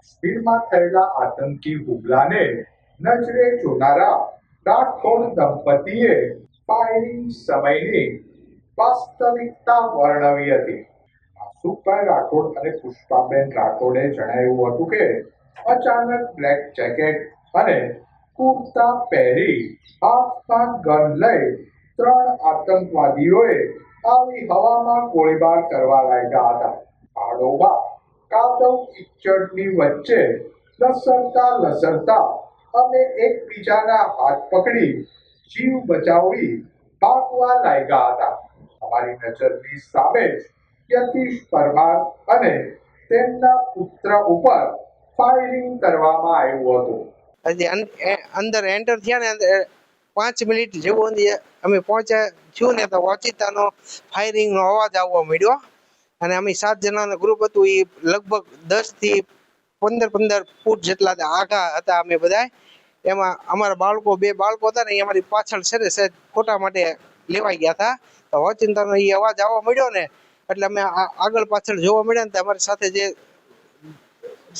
કાશ્મીરમાં થયેલા આતંકી હુમલાને નજરે જોનારા રાઠોડ દંપતીએ ફાયરિંગ સમયની વાસ્તવિકતા વર્ણવી હતી. આસુભાઈ રાઠોડ અને પુષ્પાબેન રાઠોડે જણાવ્યું હતું કે, અચાનક બ્લેક જેકેટ અને કુર્તા પહેરી હાથમાં ગન લઈ ત્રણ આતંકવાદીઓએ આવી હવામાં ગોળીબાર કરવા લાગ્યા હતા. આડોબા કાદવ કિચડની વચ્ચે લસરતા લસરતા અમે એકબીજાના હાથ પકડી જીવ બચાવી ભાગવા લાગ્યા હતા. અમારી નજરની સામે જ યતીશ પરમાર અને તેમના પુત્ર ઉપર ફાયરિંગ કરવામાં આવ્યું હતું. અંદર એન્ટર થયા ને પાંચ મિનિટ જેવું અમે પહોંચ્યા થયું ને તો ઓચિતાનો ફાયરિંગનો અવાજ આવવા મળ્યો અને અમે સાત જણાનું ગ્રુપ હતું એ લગભગ દસથી પંદર પંદર ફૂટ જેટલા આઘા હતા અમે બધા એમાં અમારા બાળકો, બે બાળકો હતા ને એ અમારી પાછળ છે ને સહેજ ખોટા માટે લેવાઈ ગયા હતા. તો ઓચિંતાનો એ અવાજ આવવા મળ્યો ને, એટલે અમે આગળ પાછળ જોવા મળ્યા ને અમારી સાથે જે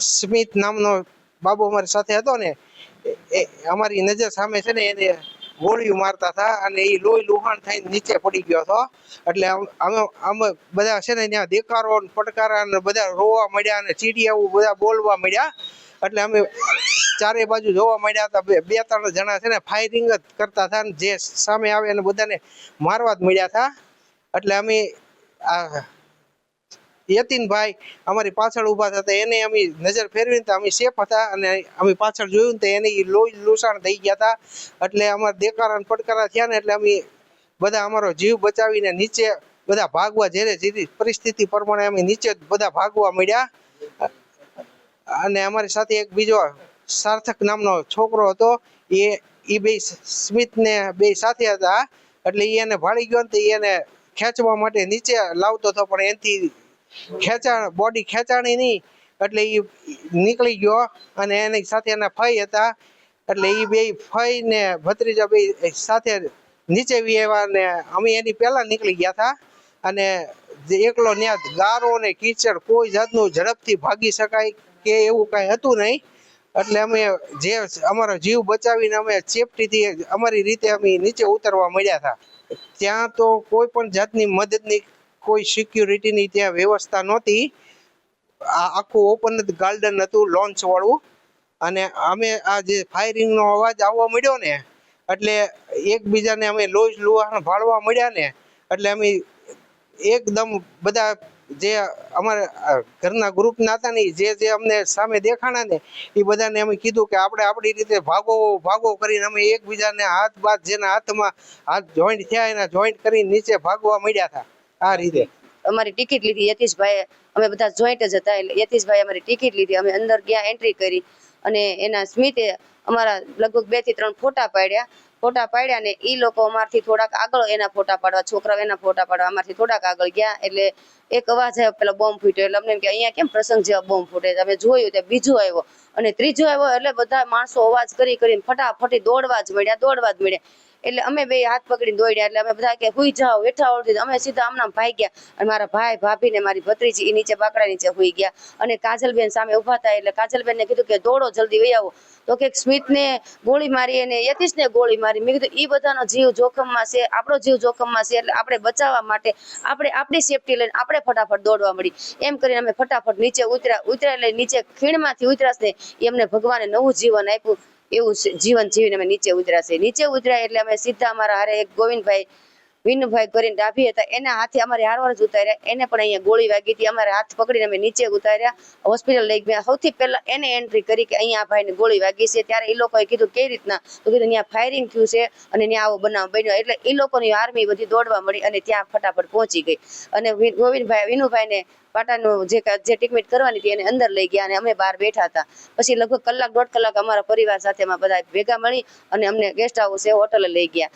સ્મિત નામનો બાબુ અમારી સાથે હતો ને અમારી નજર સામે છે ને, એને ગોળીઓ મારતા હતા અને એ લોહી લુહાણ થઈને નીચે પડી ગયો હતો. એટલે અમે અમે બધા છે ને ત્યાં દેકારો પડકારા અને બધા રોવા મળ્યા અને ચીડિયાઓ બધા બોલવા મળ્યા એટલે અમે ચારે બાજુ જોવા મળ્યા હતા. બે ત્રણ જણા છે ને ફાયરિંગ જ કરતા હતા ને જે સામે આવે એને બધાને મારવા જ મળ્યા હતા. એટલે અમે આ યતીનભાઈ અમારી પાછળ ઊભા હતા. એને અમે નજર ફેરવીને તો અમે સેફ હતા અને અમે પાછળ જોયું ને તો એને એ લોહી લૂસાણ થઈ ગયા હતા. એટલે અમારા દેકારા અને પડકારા થયા ને એટલે અમે બધા અમારો જીવ બચાવીને નીચે બધા ભાગવા જ્યારે જેવી પરિસ્થિતિ પ્રમાણે અમે નીચે બધા ભાગવા મળ્યા અને અમારી સાથે એક બીજો સાર્થક નામનો છોકરો હતો. એ એ બે સ્મિતને બે સાથે હતા. એટલે એને ભાળી ગયો ને એને ખેંચવા માટે નીચે લાવતો હતો, પણ એનાથી ખેંચાણ બોડી ખેંચાણી નહીં એટલે એ નીકળી ગયો અને એની સાથે એના ફઈ હતા. એટલે એ બે ફઈ ને ભત્રીજા બે સાથે નીચે આવ્યા ને અમે એની પહેલા નીકળી ગયા હતા. અને એકલો ત્યાં ગારો ને કીચડ કોઈ જાતનું ઝડપથી ભાગી શકાય કે એવું કાંઈ હતું નહીં. એટલે અમે જે અમારો જીવ બચાવીને અમે સેફટીથી અમારી રીતે અમે નીચે ઉતરવા મળ્યા હતા. ત્યાં તો કોઈ પણ જાતની મદદની કોઈ સિક્યુરિટીની ત્યાં વ્યવસ્થા નહોતી. આખું ઓપન ગાર્ડન હતું લોન્ચ વાળું. અને અમે આ જે ફાયરિંગનો અવાજ આવવા મળ્યો ને, એટલે એકબીજાને અમે લોજ લુહાણ ભાળવા મળ્યા ને, એટલે અમે એકદમ બધા જે અમારા ઘરના ગ્રુપના હતા ને, જે જે અમને સામે દેખાણા ને, એ બધાને અમે કીધું કે આપણે આપણી રીતે ભાગો ભાગો કરીને અમે એકબીજાને હાથ બાથ જેના હાથમાં હાથ જોઈન્ટ થયા એના જોઈન્ટ કરીને નીચે ભાગવા મળ્યા હતા. આ રીતે. અમારી ટિકિટ લીધી યતીશભાઈ અમે બધા જોઈન્ટ જ હતા એટલે યતીશભાઈ અમારી ટિકિટ લીધી. અમે અંદર ગયા એન્ટ્રી કરી અને એના સ્મિતે અમારા લગભગ બેથી ત્રણ ફોટા પાડ્યા. ફોટા પાડ્યા ને એ લોકો અમારથી થોડાક આગળ એના ફોટા પાડવા, છોકરાઓ એના ફોટા પાડવા અમારથી થોડાક આગળ ગયા. એટલે એક અવાજ આવ્યો, પેલો બોમ્બ ફૂટ્યો. એટલે અમને કે અહીંયા કેમ પ્રસંગ જેવા બોમ્બ ફૂટે અમે જોયું ત્યાં બીજો આવ્યો અને ત્રીજો આવ્યો એટલે બધા માણસો અવાજ કરી કરીને ફટાફટી દોડવા જ મળ્યા, દોડવા જ મળ્યા. એટલે અમે બે હાથ પકડીને દોડ્યા, એટલે અમે બધા કે, હુઈ જાઓ વેઠા ઓળખી અમે સીધા આમનામ ભાઈ ગયા અને મારા ભાઈ ભાભી ને મારી ભત્રીજી એ નીચે બાકડા નીચે હુઈ ગયા. અને કાજલબેન સામે ઊભા હતા એટલે કાજલબેન ને કીધું કે, દોડો જલ્દી વહી તો કે સ્મિત ને ગોળી મારી અને યતીશ ને ગોળી મારી. મેં કીધું એ બધાનો જીવ જોખમમાં છે, આપણો જીવ જોખમમાં છે, એટલે આપણે બચાવવા માટે આપણે આપણી સેફટી લઈને આપણે ફટાફટ દોડવા મળી. એમ કરીને અમે ફટાફટ નીચે ઉતર્યા. ઉતર્યા એટલે નીચે ખીણમાંથી ઉતરાશ ને એમને ભગવાને નવું જીવન આપ્યું. એવું જીવન જીવીને અમે નીચે ઉતર્યા નીચે ઉતર્યા એટલે અમે સીધા અમારા હારે એક ગોવિંદભાઈ વિનુભાઈ કરીને ડાભી હતા. એના હાથે અમારે હારવાર જ ઉતાર્યા. એને પણ અહીંયા ગોળી વાગી હતી. અમારે હાથ પકડીને અમે નીચે ઉતાર્યા. હોસ્પિટલ લઈ ગયા. સૌથી પહેલા એને એન્ટ્રી કરી કે અહીંયા ભાઈને ગોળી વાગી છે. ત્યારે એ લોકોએ કીધું કેવી રીતના? તો કીધું, ત્યાં ફાયરિંગ થયું છે અને ત્યાં આવો બનાવ બન્યો. એટલે એ લોકોની આર્મી બધી દોડવા મળી અને ત્યાં ફટાફટ પહોંચી ગઈ. અને ગોવિંદભાઈ, વિનુભાઈને પાટાનું જે જે ટિકિટ કરવાની હતી એને અંદર લઈ ગયા અને અમે બહાર બેઠા હતા. પછી લગભગ કલાક દોઢ કલાક અમારા પરિવાર સાથે બધા ભેગા મળી અને અમને ગેસ્ટ હાઉસ એ હોટલે લઈ ગયા.